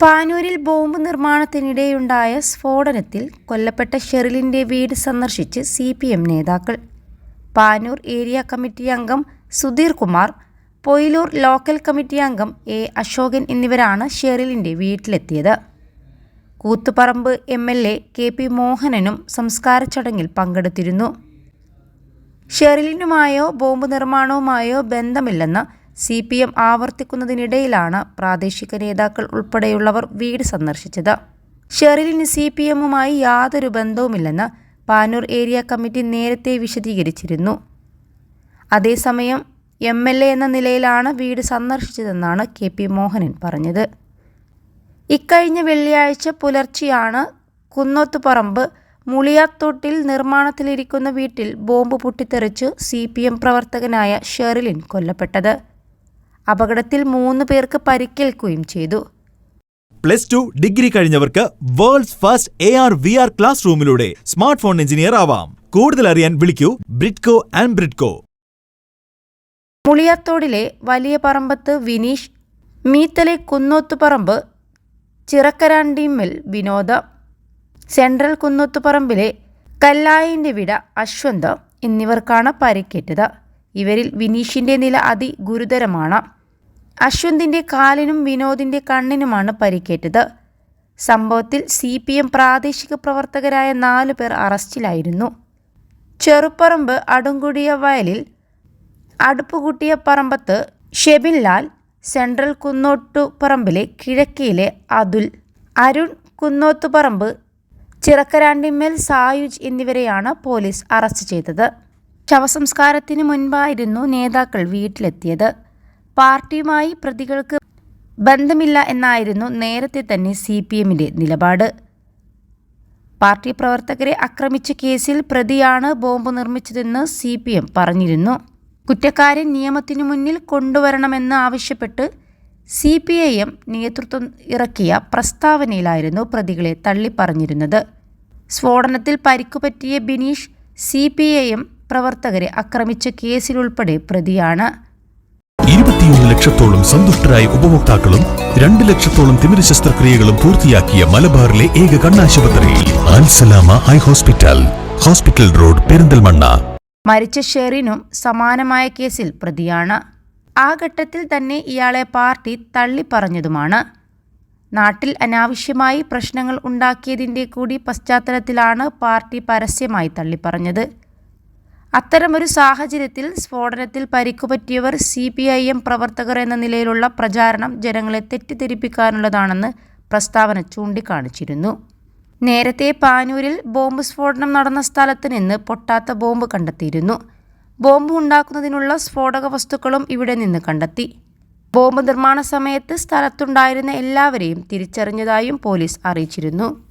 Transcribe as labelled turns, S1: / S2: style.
S1: പാനൂരിൽ bomb നിർമ്മാണത്തിനിടെയുണ്ടായ സ്ഫോടനത്തിൽ കൊല്ലപ്പെട്ട ഷെറിലിന്റെ വീട് സന്ദർശിച്ച് സി പി എം നേതാക്കൾ. പാനൂർ ഏരിയ കമ്മിറ്റി അംഗം സുധീർ കുമാർ പൊയിലൂർ ലോക്കൽ കമ്മിറ്റി അംഗം എ അശോകൻ എന്നിവരാണ് ഷെറിലിന്റെ വീട്ടിലെത്തിയത്. Koothuparamba M L A K P മോഹനനും സംസ്കാര ചടങ്ങിൽ പങ്കെടുത്തിരുന്നു. ഷെറിലിനുമായോ ബോംബ് നിർമ്മാണവുമായോ ബന്ധമില്ലെന്ന് സി പി എം ആവർത്തിക്കുന്നതിനിടയിലാണ് പ്രാദേശിക നേതാക്കൾ ഉൾപ്പെടെയുള്ളവർ വീട് സന്ദർശിച്ചത്. ഷെറിലിന് സി പി എമ്മുമായി യാതൊരു ബന്ധവുമില്ലെന്ന് പാനൂർ ഏരിയ കമ്മിറ്റി നേരത്തെ വിശദീകരിച്ചിരുന്നു. അതേസമയം എം എൽ എ എന്ന നിലയിലാണ് വീട് സന്ദർശിച്ചതെന്നാണ് കെ പി മോഹനൻ പറഞ്ഞത്. ഇക്കഴിഞ്ഞ വെള്ളിയാഴ്ച പുലർച്ചെയാണ് കുന്നോത്തുപറമ്പ് മുളിയാത്തോട്ടിൽ നിർമ്മാണത്തിലിരിക്കുന്ന വീട്ടിൽ ബോംബ് പൊട്ടിത്തെറിച്ച് സി പി എം പ്രവർത്തകനായ ഷെറിലിൻ കൊല്ലപ്പെട്ടത്. അപകടത്തിൽ മൂന്ന് പേർക്ക് പരിക്കേൽക്കുകയും ചെയ്തു.
S2: Plus two degree കഴിഞ്ഞവർക്ക് world's first A R V R class റൂമിലൂടെ smart phone engineer ആവാം. കൂടുതൽ അറിയാൻ വിളിക്കൂ ബ്രിഡ്കോ ആൻഡ് ബ്രിഡ്കോ.
S1: മുളിയാത്തോടിലെ വലിയ പറമ്പത്ത് വിനീഷ് മീത്തലെ കുന്നോത്തുപറമ്പ് ചിറക്കരാണ്ടിമ്മിൽ വിനോദ സെൻട്രൽ കുന്നോത്തുപറമ്പിലെ കല്ലായിന്റെ വിട അശ്വന്ത് എന്നിവർക്കാണ് പരിക്കേറ്റത്. ഇവരിൽ വിനീഷിന്റെ നില അതിഗുരുതരമാണ്. അശ്വന്തിന്റെ കാലിനും വിനോദിന്റെ കണ്ണിനുമാണ് പരിക്കേറ്റത്. സംഭവത്തിൽ സി പി എം പ്രാദേശിക പ്രവർത്തകരായ നാലു പേർ അറസ്റ്റിലായിരുന്നു. ചെറുപ്പറമ്പ് അടുങ്കുടിയ വയലിൽ അടുപ്പുകൂട്ടിയ പറമ്പത്ത് ഷെബിൻലാൽ സെൻട്രൽ കുന്നോട്ടുപറമ്പിലെ കിഴക്കിയിലെ അതുൽ അരുൺ കുന്നോത്തുപറമ്പ് ചിറക്കരാണ്ടിമ്മൽ സായുജ് എന്നിവരെയാണ് പോലീസ് അറസ്റ്റ് ചെയ്തത്. ശവസംസ്കാരത്തിന് മുൻപായിരുന്നു നേതാക്കൾ വീട്ടിലെത്തിയത്. പാർട്ടിയുമായി പ്രതികൾക്ക് ബന്ധമില്ല എന്നായിരുന്നു നേരത്തെ തന്നെ സി പി എമ്മിന്റെ നിലപാട്. പാർട്ടി പ്രവർത്തകരെ ആക്രമിച്ച കേസിൽ പ്രതിയാണ് ബോംബ് നിർമ്മിച്ചതെന്ന് സി പി എം പറഞ്ഞിരുന്നു. കുറ്റക്കാരെ നിയമത്തിനു മുന്നിൽ കൊണ്ടുവരണമെന്ന് ആവശ്യപ്പെട്ട് സി പി ഐ എം നേതൃത്വം ഇറക്കിയ പ്രസ്താവനയിലായിരുന്നു പ്രതികളെ തള്ളിപ്പറഞ്ഞിരുന്നത്. സ്ഫോടനത്തിൽ പരിക്കുപറ്റിയ Bineesh C P I M പ്രവർത്തകരെ ആക്രമിച്ച കേസിലുൾപ്പെടെ പ്രതിയാണ്.
S3: ഇരുപത്തിയൊന്ന് ലക്ഷത്തോളം സന്തുഷ്ടരായ ഉപഭോക്താക്കളും രണ്ട് ലക്ഷത്തോളം തിമിര ശസ്ത്രക്രിയകളും പൂർത്തിയാക്കിയ മലബാറിലെ ഏക കണ്ണാശുപത്രി. Alsalama high hospital. Hospital road Perinthalmanna.
S1: മരിച്ച ഷെറിനും സമാനമായ കേസിൽ പ്രതിയാണ്. ആ ഘട്ടത്തിൽ തന്നെ ഇയാളെ പാർട്ടി തള്ളിപ്പറഞ്ഞതുമാണ്. നാട്ടിൽ അനാവശ്യമായി പ്രശ്നങ്ങൾ ഉണ്ടാക്കിയതിന്റെ കൂടി പശ്ചാത്തലത്തിലാണ് പാർട്ടി പരസ്യമായി തള്ളിപ്പറഞ്ഞത്. അത്തരമൊരു സാഹചര്യത്തിൽ സ്ഫോടനത്തിൽ പരിക്കുപറ്റിയവർ സി പി ഐ എം പ്രവർത്തകർ എന്ന നിലയിലുള്ള പ്രചാരണം ജനങ്ങളെ തെറ്റിദ്ധരിപ്പിക്കാനുള്ളതാണെന്ന് പ്രസ്താവന ചൂണ്ടിക്കാണിച്ചിരുന്നു. നേരത്തെ പാനൂരിൽ ബോംബ് സ്ഫോടനം നടന്ന സ്ഥലത്ത് നിന്ന് പൊട്ടാത്ത ബോംബ് കണ്ടെത്തിയിരുന്നു. ബോംബ് ഉണ്ടാക്കുന്നതിനുള്ള സ്ഫോടക വസ്തുക്കളും ഇവിടെ നിന്ന് കണ്ടെത്തി. ബോംബ് നിർമ്മാണ സമയത്ത് സ്ഥലത്തുണ്ടായിരുന്ന എല്ലാവരെയും തിരിച്ചറിഞ്ഞതായും പോലീസ് അറിയിച്ചിരുന്നു.